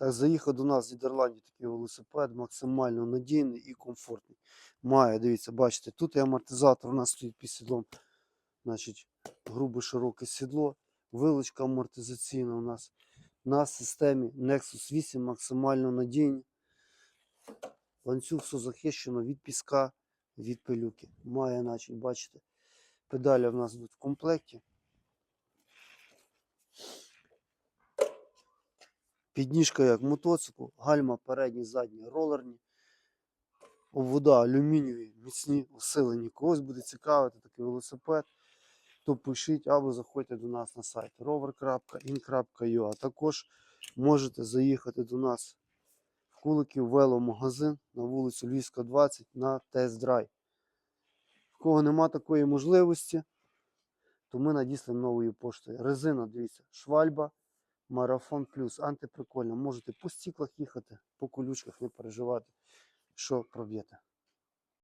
Так, заїхав до нас з Нідерландів такий велосипед, максимально надійний і комфортний. Має, дивіться, бачите, тут і амортизатор у нас стоїть під сідлом. Значить, грубе широке сідло, вилочка амортизаційна у нас на системі Nexus 8 максимально надійні. Ланцюг все захищено від піска, від пилюки. Має, значить, бачите, педалі в нас будуть в комплекті. Підніжка як мотоцикл, гальма передні, задні, ролерні. Обвода алюмінієві, міцні, усилені. Когось буде цікавити такий велосипед, то пишіть або заходьте до нас на сайт rover.in.ua. Також можете заїхати до нас в Куликів веломагазин на вулицю Львівська, 20 на тест-драйв. В кого нема такої можливості, то ми надіслимо новою поштою. Резина, дивіться, швальба, марафон плюс, антиприкольно. Можете по стіклах їхати, по колючках, не переживати, що проб'єте.